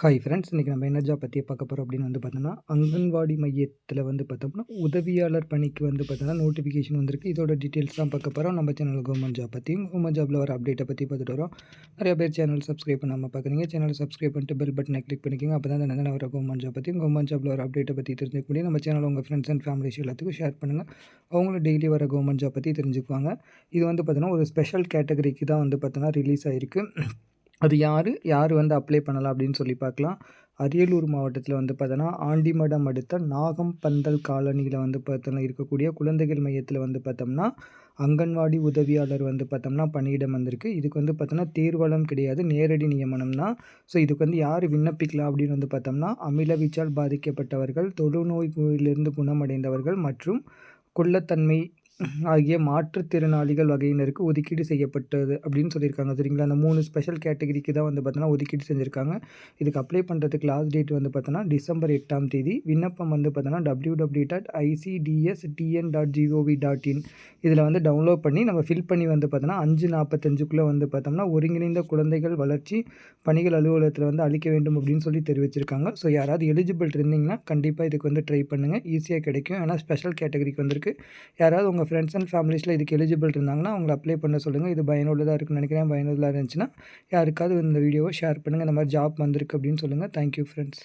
Hi friends இன்றைக்கி நம்ம என்ன ஜாப் பற்றி பார்க்க போகிறோம் அப்படின்னு வந்து பார்த்தோம்னா அங்கன்வாடி மையத்தில் வந்து பார்த்தோம்னா உதவியாளர் பணிக்கு வந்து பார்த்தோம்னா நோட்டிஃபிகேஷன் வந்திருக்கு. இதோட டீட்டெயில்ஸ் தான் பார்க்க போகிறோம் நம்ம சேனல் கவர்மெண்ட் ஜாப் பற்றியும் கவர்மெண்ட் ஜாப்பில் வர அப்டேட்டை பற்றி பார்த்துட்டு வரோம். நிறைய பேர் சேனல் சப்ஸ்கிரைப் பண்ணாமல் பார்க்குறீங்க சேனல் சப்ஸ்கிரைப் பண்ணிட்டு பெல் பட்டனை கிளிக் பண்ணிக்கோங்க. அப்போ தான் அந்த வர கவர்மெண்ட் ஜாப் பற்றியும் கவர்மெண்ட் ஜாப்பில் வர அப்டேட்டை பற்றி தெரிஞ்சுக்க முடியும். நம்ம சேனல் உங்கள் ஃப்ரெண்ட்ஸ் அண்ட் ஃபேமிலிஸ் எல்லாத்துக்கும் ஷேர் பண்ணுங்கள் அவங்களும் டெய்லி வர கவர்மெண்ட் ஜாப் பற்றி தெரிஞ்சுக்குவாங்க. இது வந்து பார்த்தோன்னா ஒரு ஸ்பெஷல் கேட்டகரிக்கு தான் வந்து பார்த்தோன்னா ரிலீஸ் ஆகிருக்கு அது யார்? யார் வந்து அப்ளை பண்ணலாம் அப்படின்னு சொல்லி பார்க்கலாம். அரியலூர் மாவட்டத்தில் வந்து பார்த்தோன்னா ஆண்டிமடம் அடுத்த நாகம் பந்தல் காலனியில் வந்து பார்த்தோன்னா இருக்கக்கூடிய குழந்தைகள் மையத்தில் வந்து பார்த்தோம்னா அங்கன்வாடி உதவியாளர் வந்து பார்த்தோம்னா பணியிடம் வந்திருக்கு. இதுக்கு வந்து பார்த்தோம்னா தேர்வலம் கிடையாது நேரடி நியமனம் தான். ஸோ இதுக்கு வந்து யார் விண்ணப்பிக்கலாம் அப்படின்னு வந்து பார்த்தோம்னா அமிலவீச்சால் பாதிக்கப்பட்டவர்கள் தொழுநோயிலிருந்து குணமடைந்தவர்கள் மற்றும் குள்ளத்தன்மை ஆகிய மாற்றுத்திறனாளிகள் வகையினருக்கு ஒதுக்கீடு செய்யப்பட்டது அப்படின்னு சொல்லியிருக்காங்க சரிங்களா? அந்த மூணு ஸ்பெஷல் கேட்டகரிக்கு தான் வந்து பார்த்தோன்னா ஒதுக்கீடு செஞ்சுருக்காங்க. இதுக்கு அப்ளை பண்ணுறதுக்கு லாஸ்ட் டேட் வந்து பார்த்தோன்னா டிசம்பர் எட்டாம் தேதி. விண்ணப்பம் வந்து பார்த்தோன்னா W W dot ICDS TN dot G O V dot in இதில் வந்து டவுன்லோட் பண்ணி நம்ம ஃபில் பண்ணி வந்து பார்த்தோன்னா அஞ்சு நாற்பத்தஞ்சுக்குள்ளே வந்து பார்த்தோம்னா ஒருங்கிணைந்த குழந்தைகள் வளர்ச்சி பணிகள் அலுவலகத்தில் வந்து அளிக்க வேண்டும் அப்படின்னு சொல்லி தெரிவிச்சிருக்காங்க. ஸோ யாராவது எலிஜிபிள் இருந்தீங்கன்னா கண்டிப்பாக இதுக்கு வந்து ட்ரை பண்ணுங்கள் ஈஸியாக கிடைக்கும். ஏன்னா ஸ்பெஷல் கேட்டகரிக்கு வந்திருக்கு. யாராவது உங்கள் உங்கள் ஃப்ரெண்ட்ஸ் அண்ட் ஃபேமிலிஸில் இதுக்கு எலிஜிபிள் இருந்தாங்கன்னா அவங்களை அப்ளை பண்ண சொல்லுங்கள் இது பயனுள்ளதாக இருக்குன்னு நினைக்கிறேன். பயனுள்ளதாக இருந்துச்சுன்னா யாருக்காவது இந்த வீடியோவை ஷேர் பண்ணுங்கள் இந்த மாதிரி ஜாப் வந்திருக்கு அப்படின்னு சொல்லுங்கள் தேங்க்யூ ஃப்ரெண்ட்ஸ்